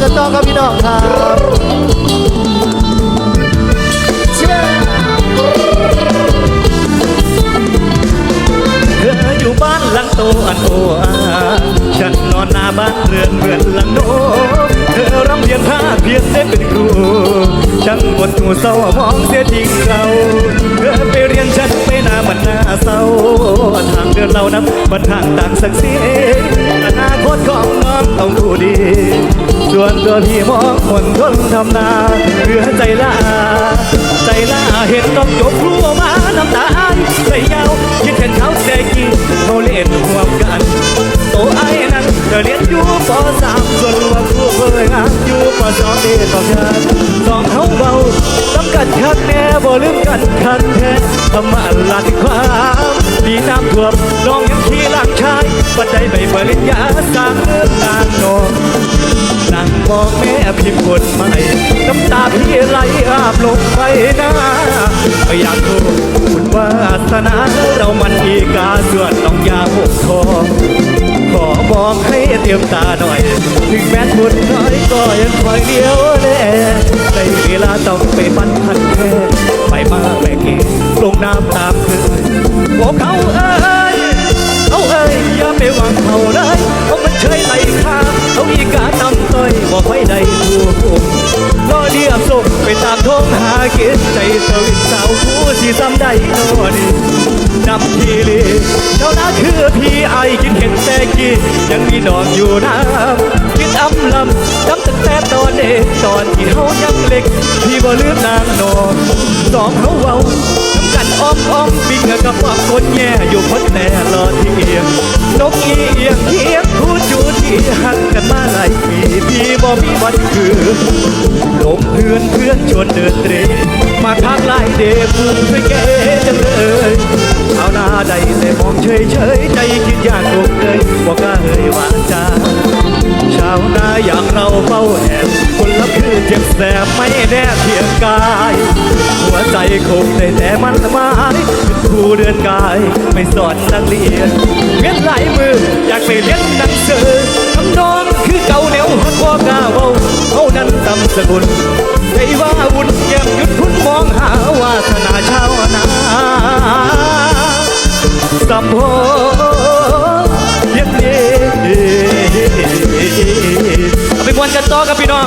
กันต่อครับพี่น้องครับเธออยู่บ้านหลังโตอันโออาฉันนอนหน้าบ้านเรือนเหมือนหลังโนเธอร่ำเรียนท่าเพียรเส้นเป็นครูฉันหมดหัวเศร้ามองเสียทิ้งเราเธอไปเรียนฉันไปหน้ามันหน้าเศร้าทางเดินเรานั้นบันทางต่างสักเสีย ตัวพี่มองคนทนทำนาเรือใจลาใจลาเห็นต้องจบรัวมาน้ำตาใจยาวคิดเห็นเขาแต่กี้เขาเล่นหวมกันโตไอ้นั้นเธอเรียนอยู่ปสามส่วนรวมผู้เพื่อนอยู่ปสองเดต่อกันสองเขาเบาสำกันคักแน่บ่ลืมกันคันแท้ธรรมะหลักความดีน้ำท่วมน้องยังขี่หลังชายบัดใดไปปริญญาสร้างเรื่องนางนองนั่ งมองแม่พิมพ์บทใหม่น้ำตาพี่ไหลอาบลงไปหน้าอยากพูดคุณวาสนาเรามันอีกาส่วนน้องยาหกทองขอบอกให้เตรียมตาหน่อย ถึงแม้บุญน้อยก็ยังคอยเดียวแน่ในเวลาต้องไปปันพันแค่ไปมาแม่เก รอเดียบส่งไปตามท้องหาเกินใจสวิตสาวผู้สิซ้ำได้นอนี่นำทีลีเจ้านาคือพี่ไอคิดเห็นแต่กี้ยังมีดอกอยู่น้ำคิดอำลำจำตั้งแต่ตอนเด็กตอนที่เขายังเล็ก พี่บ่ลืมนางนอนสองเขาเว้าน้ำกันอ้อมอ้อมบินกับความคนแย่อยู่พ้นแต่รอที่เอียงนกอีเอียงเทียงคู่จูที่หักกัน ปีพี่บ่มีวันคือลมเพื่อนเพื่อนชวนเดินเตรมาทางไล่เด็กผู้ไปแกจังเลยเอาหน้าใดแต่มองเฉยเฉยใจคิดอยากลงเลยว่ากล้าเอ่ยวาจาชาวนาอย่างเราเฝ้าแอบคนละคือเจ็บแสบไม่แน่เพียงกาย หัวใจคงได้แต่มันหมายเป็นครูเดือนกายไม่สอนนักเรียนเวียนหลายมืออยากไปเรียนหนังสือ สกุลใจว่าวุ่นแก้มยุดพุ่นมองหาวาสนาชาวนาสัมโพเย็บเย็เอาไปมวนกันต่อกับพี่น้อง